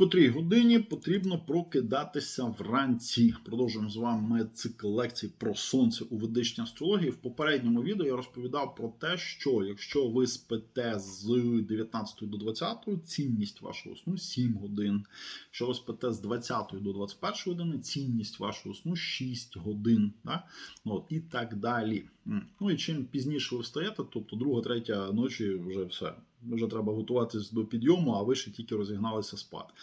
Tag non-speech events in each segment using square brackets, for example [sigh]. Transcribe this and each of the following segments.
котрій годині потрібно прокидатися вранці. Продовжуємо з вами цикл лекцій про сонце у ведичній астрології. В попередньому відео я розповідав про те, що якщо ви спите з 19 до 20, цінність вашого сну 7 годин. Якщо ви спите з 20 до 21 години, цінність вашого сну 6 годин. Да? От, і так далі. Ну і чим пізніше ви встаєте, тобто друга, третя ночі вже все. Вже треба готуватись до підйому, а ви ще тільки розігналися спати.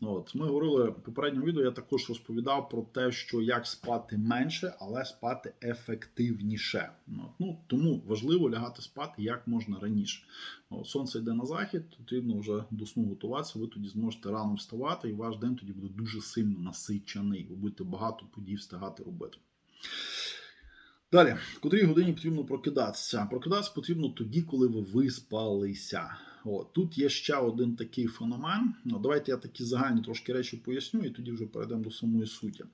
От ми говорили в попередньому відео. Я також розповідав про те, що як спати менше, але спати ефективніше. От, ну тому важливо лягати спати як можна раніше. От, сонце йде на захід, потрібно вже до сну готуватися. Ви тоді зможете рано вставати, і ваш день тоді буде дуже сильно насичений. Ви будете багато подій встигати робити. Далі, котрій годині потрібно прокидатися. Прокидатися потрібно тоді, коли ви виспалися. О, тут є ще один такий феномен. Ну, давайте я такі загальні трошки речі поясню, і тоді вже перейдемо до самої суті.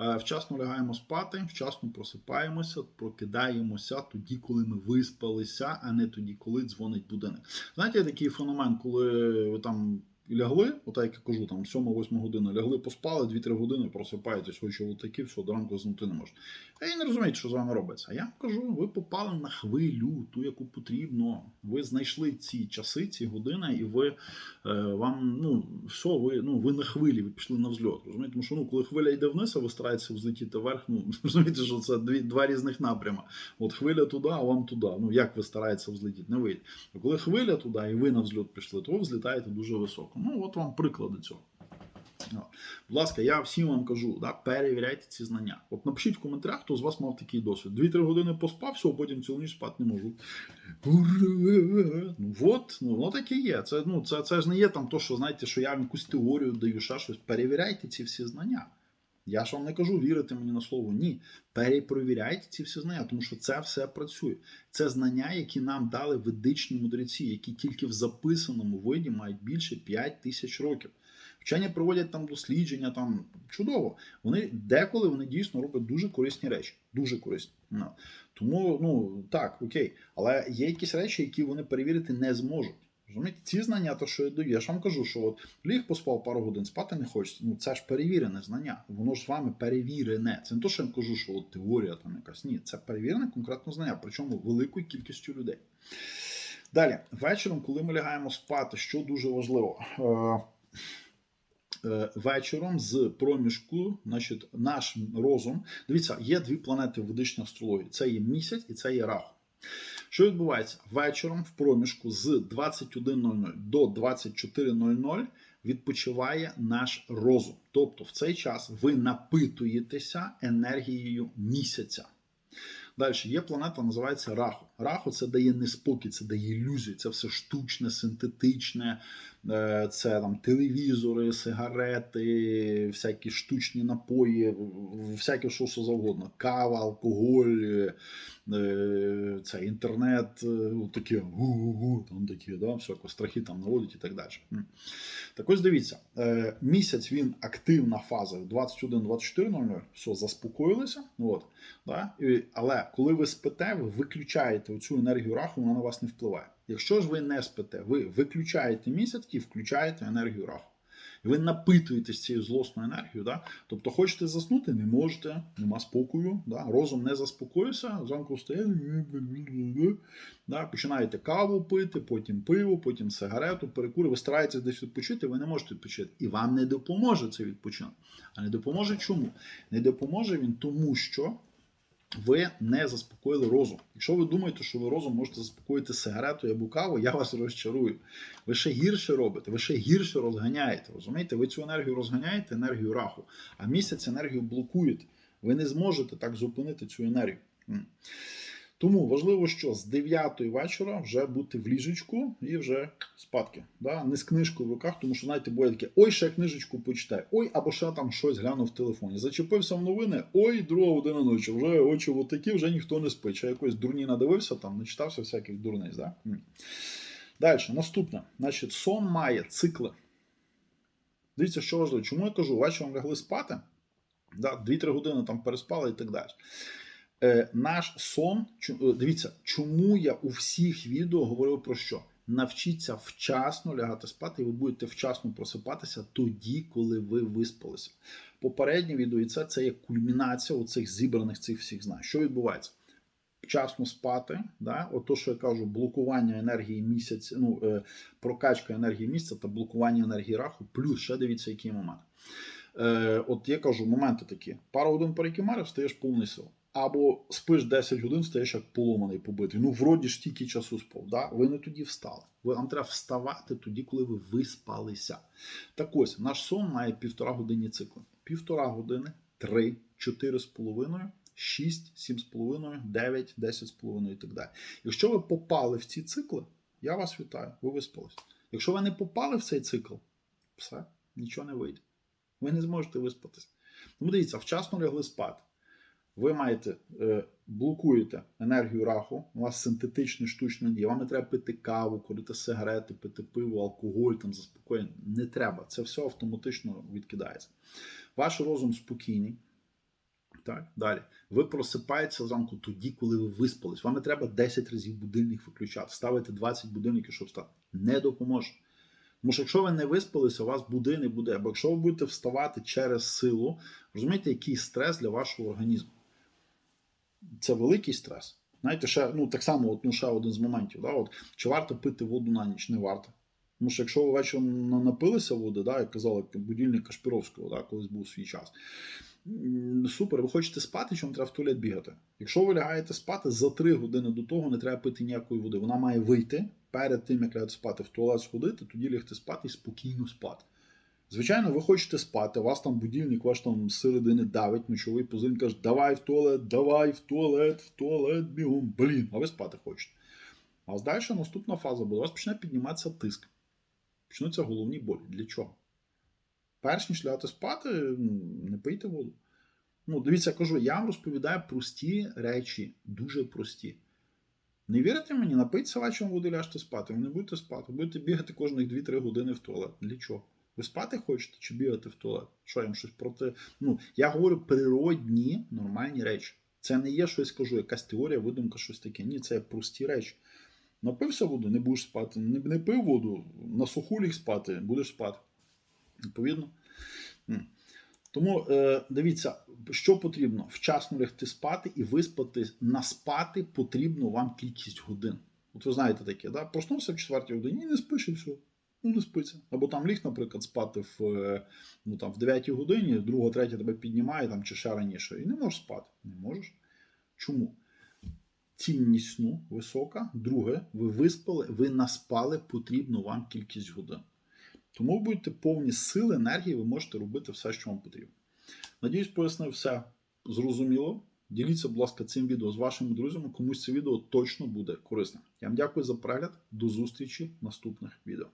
Е, Вчасно лягаємо спати, вчасно просипаємося, прокидаємося тоді, коли ми виспалися, а не тоді, коли дзвонить будинок. Знаєте, є такий феномен, коли ви там. Лягли, отак як я кажу, там 7-8 година лягли, поспали, 2-3 години просипаєтесь, очі отакі, все, до ранку заснути не можете. А я не розумію, що з вами робиться. А я вам кажу, ви попали на хвилю, ту, яку потрібно. Ви знайшли ці часи, ці години, і ви е, вам, ну, все, ви, ну, ви на хвилі, ви пішли на взльот. Розумієте? Тому що ну, коли хвиля йде вниз, а ви стараєтеся взлетіти вверх, ну [laughs] розумієте, що це дві, два різних напрями. От хвиля туди, а вам туди. Ну як ви стараєтеся взлетіти? Не вийде. А коли хвиля туди, і ви на взльот пішли, то ви взлітаєте дуже високо. Ну, от вам приклади цього. Будь ласка, я всім вам кажу, да, перевіряйте ці знання. От напишіть в коментарях, хто з вас мав такий досвід. Дві-три години поспав, все, потім цілу ніч спати не можу. Ну от, ну воно таке є. Це, ну, це, це ж не є там то, що знаєте, що я вам якусь теорію даю, ще щось. Перевіряйте ці всі знання. Я ж вам не кажу вірити мені на слово. Ні. Перепровіряйте ці всі знання, тому що це все працює. Це знання, які нам дали ведичні мудреці, які тільки в записаному виді мають більше 5 тисяч років. Вчені проводять там дослідження, там чудово. Вони деколи вони дійсно роблять дуже корисні речі. Дуже корисні. Ну. Тому, ну так, окей. Але є якісь речі, які вони перевірити не зможуть. Розумієте, ці знання, то що я даю, я ж вам кажу, що от ліг поспав пару годин, спати не хочеться. Ну це ж перевірене знання. Воно ж з вами перевірене. Це не то, що я вам кажу, що от теорія там якась. Ні, це перевірене конкретне знання, причому великою кількістю людей. Далі, вечором, коли ми лягаємо спати, що дуже важливо. Е, е, Вечором з проміжку, значить, наш розум. Дивіться, є дві планети в ведичній астрології: це є місяць і це є раху. Що відбувається? Вечором в проміжку з 21.00 до 24.00 відпочиває наш розум. Тобто в цей час ви напитуєтеся енергією місяця. Далі є планета, називається Раху. Раху це дає неспокій, це дає ілюзію, це все штучне, синтетичне, е, це там телевізори, сигарети, всякі штучні напої, всяке що, що завгодно. Кава, алкоголь, е, це інтернет, е, такі гу-гу-гу, там такі, да, всяко, страхи там наводять і так далі. Так ось дивіться, місяць він активна фаза 21-24.00, все, заспокоїлися. От, да, але коли ви спите, ви виключаєте цю енергію раху, вона на вас не впливає. Якщо ж ви не спите, ви виключаєте місяць і включаєте енергію раху. І ви напитуєтесь цією злосною енергією. Да? Тобто, хочете заснути, не можете, нема спокою, да? розум не заспокоївся, зранку встає, да? починаєте каву пити, потім пиво, потім сигарету, перекури, ви стараєтесь десь відпочити, ви не можете відпочити. І вам не допоможе цей відпочинок. А не допоможе чому? Не допоможе він тому, що ви не заспокоїли розум. Якщо ви думаєте, що ви розум можете заспокоїти сигаретою або кавою, я вас розчарую. Ви ще гірше робите, ви ще гірше розганяєте. Розумієте? Ви цю енергію розганяєте, енергію раху, а місяць енергію блокуєте. Ви не зможете так зупинити цю енергію. Тому важливо, що з 9 вечора вже бути в ліжечку і вже спадки. Да? Не з книжкою в руках, тому що знаєте, буває таке, ой, ще книжечку почитай, ой, або ще там щось глянув в телефоні. Зачепився в новини, ой, друга година ночі, вже очі отакі, вже ніхто не спить. Чи якось дурні надивився, там, не читався всяких дурниць. Да? Далі, наступне. Значить, сон має цикли. Дивіться, що важливо. Чому я кажу, вечором лягли спати, да? 2-3 години там переспали і так далі. Е, наш сон, дивіться, чому я у всіх відео говорив про що? навчіться вчасно лягати спати, і ви будете вчасно просипатися тоді, коли ви виспалися. Попереднє відео і це, це є кульмінація оцих зібраних цих всіх знань. Що відбувається? Вчасно спати, да? от що я кажу, блокування енергії місяця, ну, е, прокачка енергії місяця та блокування енергії раху, плюс ще дивіться, який момент. Е, от я кажу, моменти такі: пару годин перекимарив, стаєш повний сил. Або спиш 10 годин, стаєш як поломаний побитий. Ну, вроді ж тільки часу спав. Да? Ви не тоді встали. Ви, вам треба вставати тоді, коли ви виспалися. Так ось, наш сон має півтора годинні цикли. Півтора години, три, чотири з половиною, шість, сім з половиною, дев'ять, десять з половиною і так далі. Якщо ви попали в ці цикли, я вас вітаю, ви виспались. Якщо ви не попали в цей цикл, все, нічого не вийде. Ви не зможете виспатися. Тому дивіться, вчасно лягли спати. Ви маєте е, блокуєте енергію раху, у вас синтетичний штучний дія. Вам не треба пити каву, курити сигарети, пити пиво, алкоголь, там заспокоєння. Не треба. Це все автоматично відкидається. Ваш розум спокійний. Так, далі. Ви просипаєтеся зранку тоді, коли ви виспались. Вам не треба 10 разів будильник виключати, ставити 20 будильників, щоб встати. Не допоможе. Тому що якщо ви не виспалися, у вас буде буде. Або якщо ви будете вставати через силу, розумієте, який стрес для вашого організму? Це великий стрес. Знаєте, ще ну так само, от, ну, ще один з моментів. Да, от, Чи варто пити воду на ніч? Не варто. Тому що якщо ви вечором напилися води, да, як казали будильник Кашпіровського, да, колись був свій час. Супер, ви хочете спати, вам треба в туалет бігати? Якщо ви лягаєте спати, за 3 години до того не треба пити ніякої води. Вона має вийти перед тим, як лягати спати, в туалет сходити, тоді лягти спати і спокійно спати. Звичайно, ви хочете спати, вас там будильник, ваш там середини давить, ночовий позин каже, давай в туалет, давай в туалет, в туалет, бігом, блін, а ви спати хочете. А далі наступна фаза буде, у вас почне підніматися тиск. Почнуться головні болі. Для чого? Перш ніж лягати спати, ну, не пийте воду. Ну, дивіться, я кажу, я вам розповідаю прості речі, дуже прості. Не вірите мені, напийте вечором води, ляжте спати. Ви не будете спати, будете бігати кожних 2-3 години в туалет. Для чого? Ви спати хочете чи бігати в туалет? Що я вам щось проти. Ну, я говорю природні нормальні речі. Це не є щось кажу, якась теорія, видумка, щось таке. Ні, це прості речі. Напився воду, не будеш спати. Не, не пив воду, на суху ліг спати, будеш спати. Відповідно. Тому е, дивіться, що потрібно? Вчасно лягти спати і виспати. Наспати потрібно вам кількість годин. От ви знаєте таке, да? проснувся в 4 годині і не спиш і все. Ну, не спиться. Або там ліг, наприклад, спати в, е, ну, там, в 9 годині, друга, третя тебе піднімає там, чи ще раніше. І не можеш спати. Не можеш. Чому? Цінність сну висока. Друге, ви виспали, ви наспали потрібну вам кількість годин. Тому ви будете повні сили, енергії, ви можете робити все, що вам потрібно. Надіюсь, пояснив все зрозуміло. Діліться, будь ласка, цим відео з вашими друзями. Комусь це відео точно буде корисним. Я вам дякую за перегляд. До зустрічі в наступних відео.